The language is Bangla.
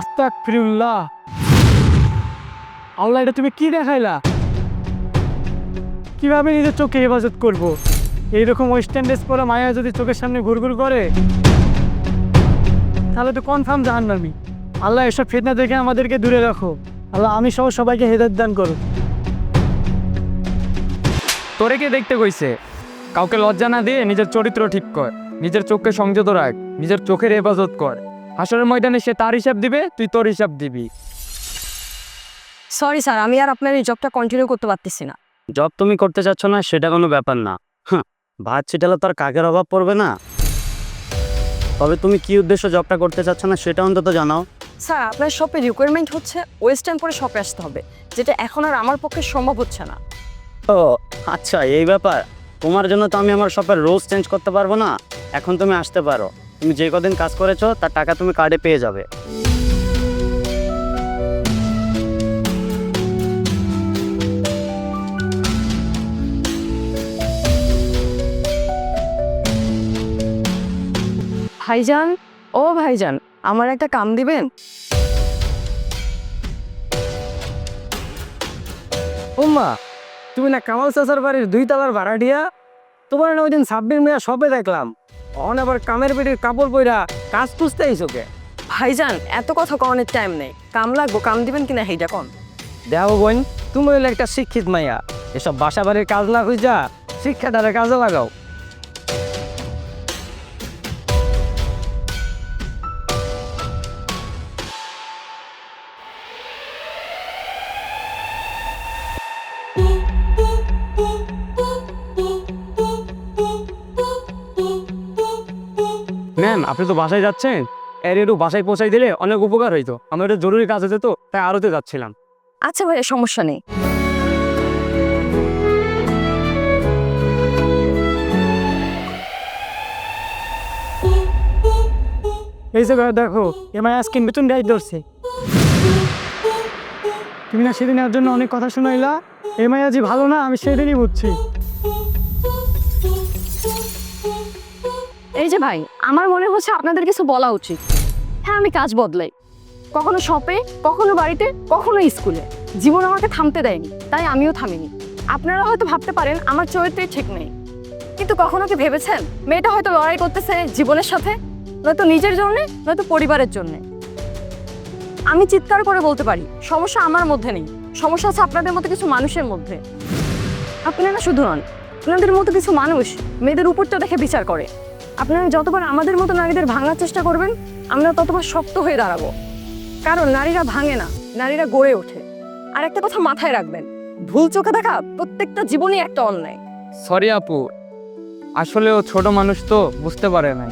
আস্তাক ফিরুল্লাহ আল্লাহ, এটা তুমি কি দেখাইলা? কীভাবে নিজের চোখে হেফাজত করব? এইরকম ওয়েস্টার্ন ড্রেস পরা মায়া যদি চোখের সামনে ঘুরঘুর করে, তাহলে তো কনফার্ম জাহান্নামি। আল্লাহ, এসব ফেতনা থেকে আমাদেরকে দূরে রাখো। আল্লাহ, আমি সহ সবাইকে হেদায়ত দান করো তোরে কে দেখতে কইছে? কাউকে লজ্জা না দিয়ে নিজের চরিত্র ঠিক কর। নিজের চোখকে সংযত রাখ। নিজের চোখের হেফাজত কর। হাসরের ময়দানে সে তার হিসাব দিবে তুই তোর হিসাব দিবি। সরি স্যার আমি আর আপনার এই জবটা কন্টিনিউ করতে পারতেছি না। জব তুমি করতে চাচ্ছ না সেটা কোনো ব্যাপার না। হ্যাঁ ভাত ছিটালে তো আর কাকের অভাব পড়বে না। তবে তুমি কি উদ্দেশ্য জবটা করতে চাচ্ছ না সেটা অন্তত জানাও। স্যার আপনার শপে রিকোয়ারমেন্ট হচ্ছে ওয়েস্টার্ন পরে শপে আসতে হবে যেটা এখন আর আমার পক্ষে সম্ভব হচ্ছে না। ও আচ্ছা এই ব্যাপার। তোমার জন্য তো আমি আমার শপের রোজ চেঞ্জ করতে পারব না। এখন তুমি আসতে পারো। তুমি যে কদিন কাজ করেছ তার টাকা তুমি কার্ডে পেয়ে যাবে। ভাইজান? ও ভাইজান আমার একটা কাম দিবেন? উম্মা তুমি না কামাল চাচার বাড়ির দুই তলার ভাড়াটিয়া? তোমার না ওই দিন ছাব্বির মেয়া সবে দেখলাম। অন আবার কামের পেটির কাপড় পইরা কাজ খুঁজতে আইসোকে ভাইজান এত কথা কনের টাইম নেই। কাম লাগবো কাম দিবেন কিনা সেইটা কন। দেও বোন তুমি হইলে একটা শিক্ষিত মাইয়া। এসব বাসা বাড়ির কাজ না খুঁজা শিক্ষাটারে কাজে লাগাও। ম্যাম আপনি তো বাসায় যাচ্ছেন। এর একটু বাসায় পৌঁছাই দিলে অনেক উপকার হইতো। আমার একটা জরুরি কাজ আছে তো তাই আরতে যাচ্ছিলাম। আচ্ছা ভাইয়া সমস্যা নেই। এই যে দেখো এমআই আজকে নতুন ডাইট ধরছে। তুমি না সেদিন এর জন্য অনেক কথা শোনাইলা। এমআই আজ ভালো না আমি সেদিনই বুঝছি। যে ভাই, আমার মনে হচ্ছে আপনাদের কিছু বলা উচিত। হ্যাঁ আমি কাজ বদলাই। কখনো শপে, কখনো বাড়িতে, কখনো স্কুলে। জীবন আমাকে থামতে দেয়নি, তাই আমিও থামিনি। আপনারা হয়তো ভাবতে পারেন, আমার চরিত্রে ঠিক নেই। কিন্তু কখনো কি ভেবেছেন? মেয়েটা হয়তো লড়াই করতেছে জীবনের সাথে, নয়তো নিজের জন্যে, নয়তো পরিবারের জন্যে। আমি চিৎকার করে বলতে পারি, সমস্যা আমার মধ্যে নেই। সমস্যা আছে আপনাদের মতো কিছু মানুষের মধ্যে। আপনারা শুধু নন আপনাদের মতো কিছু মানুষ মেয়েদের উপরটা দেখে বিচার করে। আপনারা যতবার আমাদের মতো নারীদের ভাঙার চেষ্টা করবেন, আমরা ততবার শক্ত হয়ে দাঁড়াবো। কারণ নারীরা ভাঙে না, নারীরা গড়ে ওঠে। আর একটা কথা মাথায় রাখবেন, ভুল চোখে দেখা প্রত্যেকটা জীবনই একটা অন্যায়। সরি আপু আসলে ও ছোট মানুষ তো বুঝতে পারে নাই।